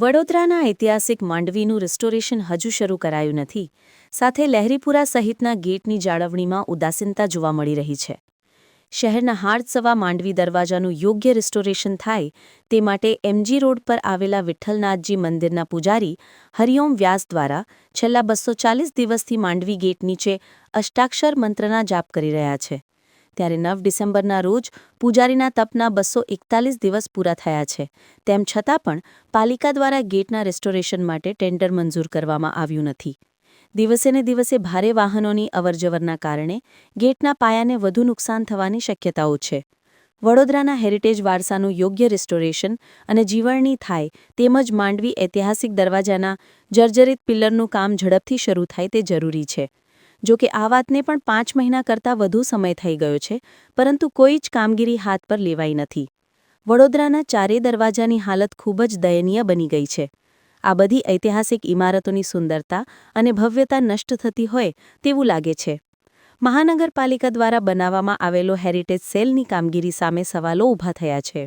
વડોદરાના ઐતિહાસિક માંડવીનું રિસ્ટોરેશન હજુ શરૂ કરાયું નથી. સાથે લહેરીપુરા સહિતના ગેટની જાળવણીમાં ઉદાસીનતા જોવા મળી રહી છે. શહેરના હાર્દસવા માંડવી દરવાજાનું યોગ્ય રિસ્ટોરેશન થાય તે માટે એમજી રોડ પર આવેલા વિઠ્ઠલનાથજી મંદિરના પૂજારી હરિઓમ વ્યાસ દ્વારા છેલ્લા બસો ચાલીસ દિવસથી માંડવી ગેટ નીચે અષ્ટાક્ષર મંત્રના જાપ કરી રહ્યા છે. ત્યારે નવ ડિસેમ્બરના રોજ પૂજારીના તપના બસો એકતાલીસ દિવસ પૂરા થયા છે. તેમ છતાં પણ પાલિકા દ્વારા ગેટના રેસ્ટોરેશન માટે ટેન્ડર મંજૂર કરવામાં આવ્યું નથી. દિવસેને દિવસે ભારે વાહનોની અવરજવરના કારણે ગેટના પાયાને વધુ નુકસાન થવાની શક્યતાઓ છે. વડોદરાના હેરિટેજ વારસાનું યોગ્ય રિસ્ટોરેશન અને જીવરણી થાય તેમજ માંડવી ઐતિહાસિક દરવાજાના જર્જરિત પિલ્લરનું કામ ઝડપથી શરૂ થાય તે જરૂરી છે. જો કે આ વાતને પણ પાંચ મહિના કરતાં વધુ સમય થઈ ગયો છે, પરંતુ કોઈ જ કામગીરી હાથ પર લેવાઈ નથી. વડોદરાના ચારે દરવાજાની હાલત ખૂબ જ દયનીય બની ગઈ છે. આ બધી ઐતિહાસિક ઇમારતોની સુંદરતા અને ભવ્યતા નષ્ટ થતી હોય તેવું લાગે છે. મહાનગરપાલિકા દ્વારા બનાવવામાં આવેલો હેરિટેજ સેલની કામગીરી સામે સવાલો ઊભા થયા છે.